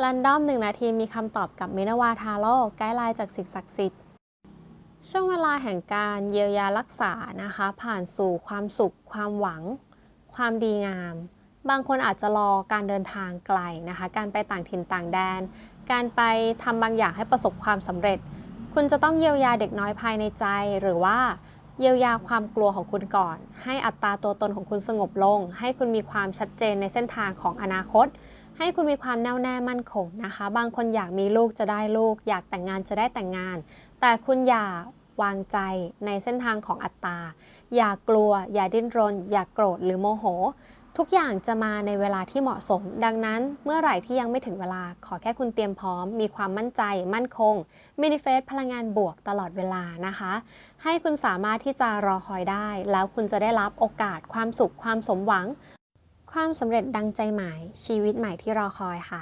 รันดอมหนึ่งนาทีมีคำตอบกับมินาวาทาโร่ไกด์ไลน์จากสิ่งศักดิ์สิทธิ์ช่วงเวลาแห่งการเยียวยารักษานะคะ ผ่านสู่ความสุข ความหวัง ความดีงาม บางคนอาจจะรอการเดินทางไกลนะคะ การไปต่างถิ่นต่างแดน การไปทำบางอย่างให้ประสบความสำเร็จ คุณจะต้องเยียวยาเด็กน้อยภายในใจ หรือว่าเยียวยาความกลัวของคุณก่อน ให้อัตราตัวตนของคุณสงบลง ให้คุณมีความชัดเจนในเส้นทางของอนาคต ให้คุณมีความแน่วแน่มั่นคงนะคะ บางคนอยากมีลูกจะได้ลูก อยากแต่งงานจะได้แต่งงาน แต่คุณอย่าวางใจในเส้นทางของอัตตา อย่ากลัว อย่าดิ้นรน อย่ากโกรธหรือโมโห ทุกอย่างจะมาในเวลาที่เหมาะสม ดังนั้นเมื่อไหร่ที่ยังไม่ถึงเวลา ขอแค่คุณเตรียมพร้อม มีความมั่นใจ มั่นคงมินิเฟสพลังงานบวกตลอดเวลานะคะ ให้คุณสามารถที่จะรอคอยได้ แล้วคุณจะได้รับโอกาสความสุขความสมหวัง ความสำเร็จดังใจหมายชีวิตใหม่ที่รอคอยค่ะ